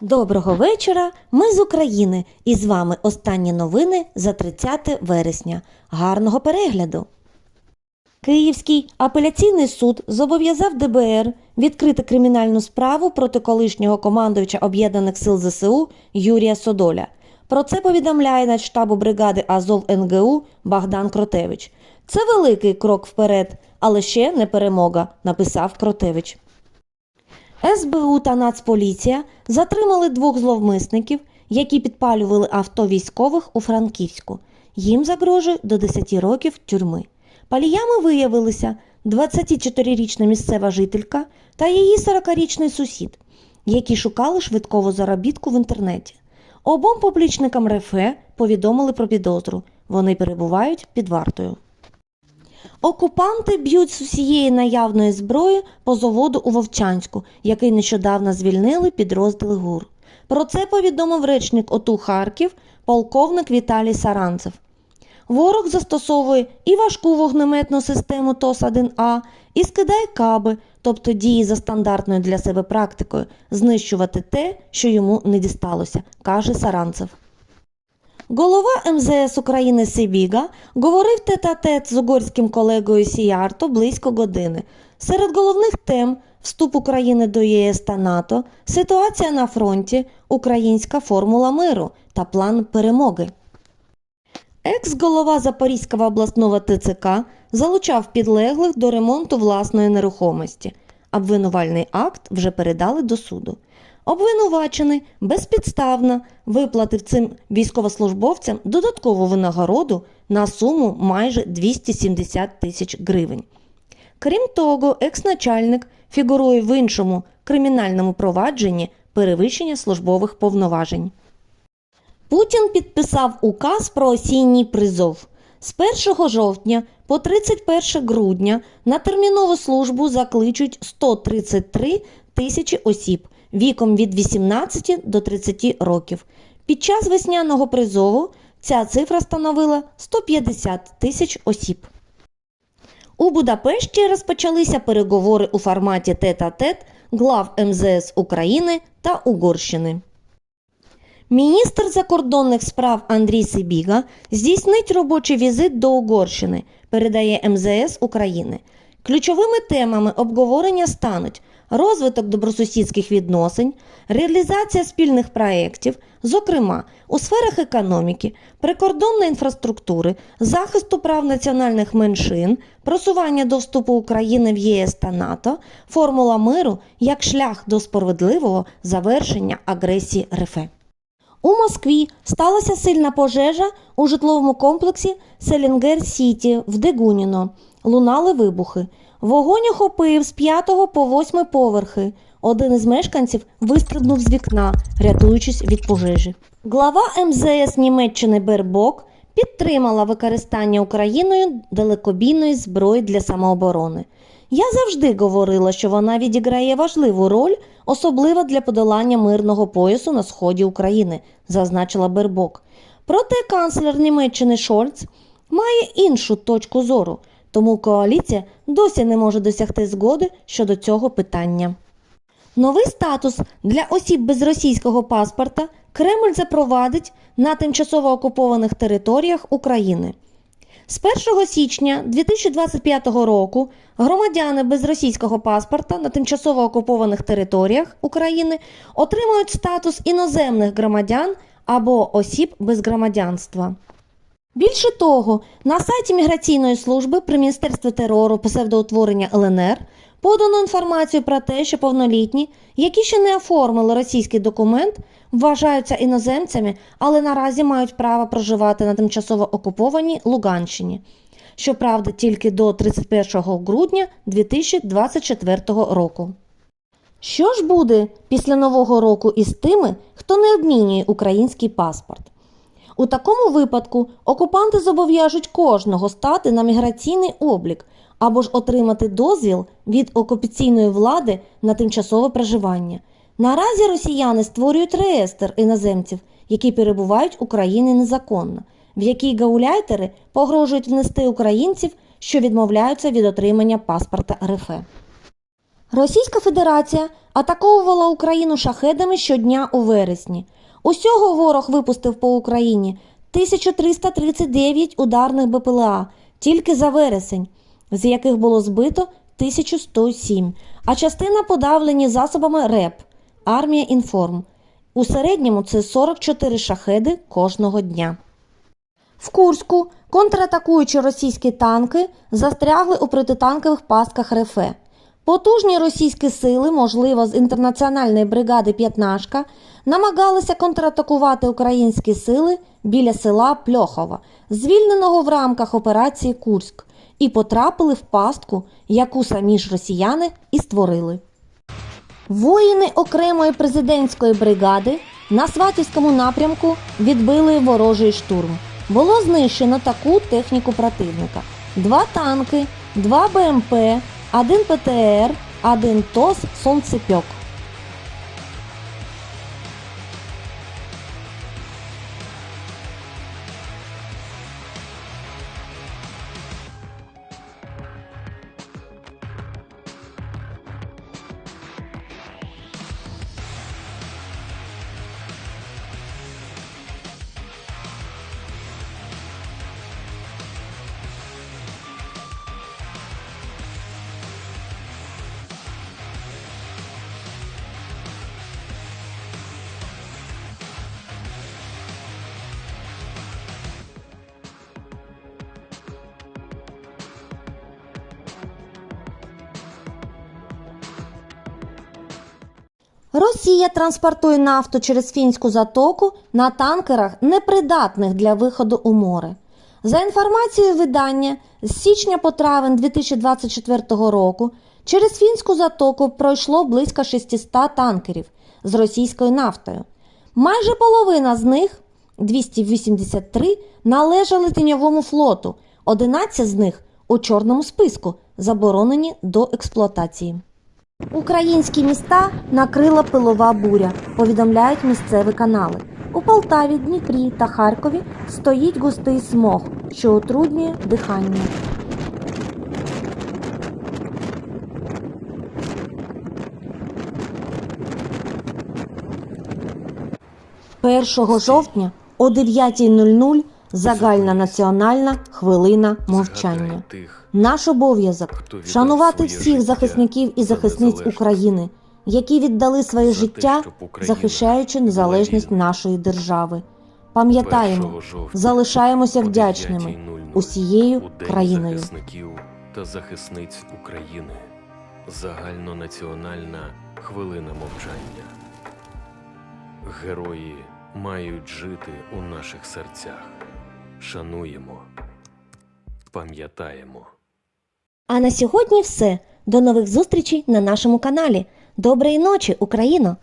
Доброго вечора! Ми з України і з вами останні новини за 30 вересня. Гарного перегляду! Київський апеляційний суд зобов'язав ДБР відкрити кримінальну справу проти колишнього командувача Об'єднаних сил ЗСУ Юрія Содоля. Про це повідомляє начштабу бригади Азов НГУ Богдан Кротевич. Це великий крок вперед, але ще не перемога, написав Кротевич. СБУ та Нацполіція затримали двох зловмисників, які підпалювали авто військових у Франківську. Їм загрожує до 10 років тюрми. Паліями виявилися 24-річна місцева жителька та її 40-річний сусід, які шукали швидкову заробітку в інтернеті. Обом поплічникам РФЕ повідомили про підозру. Вони перебувають під вартою. Окупанти б'ють з усієї наявної зброї по заводу у Вовчанську, який нещодавно звільнили підрозділи ГУР. Про це повідомив речник ОТУ Харків, полковник Віталій Саранцев. Ворог застосовує і важку вогнеметну систему ТОС-1А, і скидає каби, тобто дії за стандартною для себе практикою, знищувати те, що йому не дісталося, каже Саранцев. Голова МЗС України Сибіга говорив тет-а-тет з угорським колегою Сіярто близько години. Серед головних тем вступ України до ЄС та НАТО, ситуація на фронті, українська формула миру та план перемоги. Екс-голова Запорізького обласного ТЦК залучав підлеглих до ремонту власної нерухомості. Обвинувальний акт вже передали до суду. Обвинувачений безпідставно виплатив цим військовослужбовцям додаткову винагороду на суму майже 270 тисяч гривень. Крім того, екс-начальник фігурує в іншому кримінальному провадженні перевищення службових повноважень. Путін підписав указ про осінній призов. З 1 жовтня по 31 грудня на термінову службу закличуть 133 тисячі осіб віком від 18 до 30 років. Під час весняного призову ця цифра становила 150 тисяч осіб. У Будапешті розпочалися переговори у форматі тет-а-тет глав МЗС України та Угорщини. Міністр закордонних справ Андрій Сибіга здійснить робочий візит до Угорщини, передає МЗС України. Ключовими темами обговорення стануть розвиток добросусідських відносин, реалізація спільних проєктів, зокрема у сферах економіки, прикордонної інфраструктури, захисту прав національних меншин, просування до вступу України в ЄС та НАТО, формула миру як шлях до справедливого завершення агресії РФ. У Москві сталася сильна пожежа у житловому комплексі Селінгер Сіті в Дегуніно. Лунали вибухи. Вогонь охопив з 5 по 8 поверхи. Один із мешканців вистрибнув з вікна, рятуючись від пожежі. Глава МЗС Німеччини Бербок підтримала використання Україною далекобійної зброї для самооборони. Я завжди говорила, що вона відіграє важливу роль, особливо для подолання мирного поясу на сході України, зазначила Бербок. Проте канцлер Німеччини Шольц має іншу точку зору, тому коаліція досі не може досягти згоди щодо цього питання. Новий статус для осіб без російського паспорта Кремль запровадить на тимчасово окупованих територіях України. З 1 січня 2025 року громадяни без російського паспорта на тимчасово окупованих територіях України отримують статус іноземних громадян або осіб без громадянства. Більше того, на сайті міграційної служби при Міністерстві терору псевдоутворення ЛНР подано інформацію про те, що повнолітні, які ще не оформили російський документ, вважаються іноземцями, але наразі мають право проживати на тимчасово окупованій Луганщині. Щоправда, тільки до 31 грудня 2024 року. Що ж буде після нового року із тими, хто не обмінює український паспорт? У такому випадку окупанти зобов'яжуть кожного стати на міграційний облік або ж отримати дозвіл від окупаційної влади на тимчасове проживання. Наразі росіяни створюють реєстр іноземців, які перебувають Україні незаконно, в який гауляйтери погрожують внести українців, що відмовляються від отримання паспорта РФ. Російська Федерація атаковувала Україну шахедами щодня у вересні. Усього ворог випустив по Україні 1339 ударних БПЛА тільки за вересень, з яких було збито 1107, а частина подавлені засобами РЕП Армія Інформ. У середньому це 44 шахеди кожного дня. В Курську контратакуючі російські танки застрягли у протитанкових пастках РФ. Потужні російські сили, можливо, з інтернаціональної бригади П'ятнашка, намагалися контратакувати українські сили біля села Пльохова, звільненого в рамках операції Курськ, і потрапили в пастку, яку самі ж росіяни і створили. Воїни окремої президентської бригади на Сватівському напрямку відбили ворожий штурм. Було знищено таку техніку противника: два танки, два БМП, один ПТР, один ТОС Сонцепьок. Росія транспортує нафту через фінську затоку на танкерах, непридатних для виходу у море. За інформацією видання, з січня по травень 2024 року через фінську затоку пройшло близько 600 танкерів з російською нафтою. Майже половина з них 283 належали тіньовому флоту, 11 з них у чорному списку, заборонені до експлуатації. Українські міста накрила пилова буря, повідомляють місцеві канали. У Полтаві, Дніпрі та Харкові стоїть густий смог, що утруднює дихання. Першого жовтня о 9.00 загальна національна хвилина мовчання. Наш обов'язок вшанувати всіх захисників і захисниць. України, які віддали своє життя, захищаючи незалежність нашої держави. Пам'ятаємо, залишаємося вдячними усією країною. захисників та захисниць України. Загальнонаціональна хвилина мовчання. Герої мають жити у наших серцях. Шануємо, пам'ятаємо. А на сьогодні все. До нових зустрічей на нашому каналі. Доброї ночі, Україно!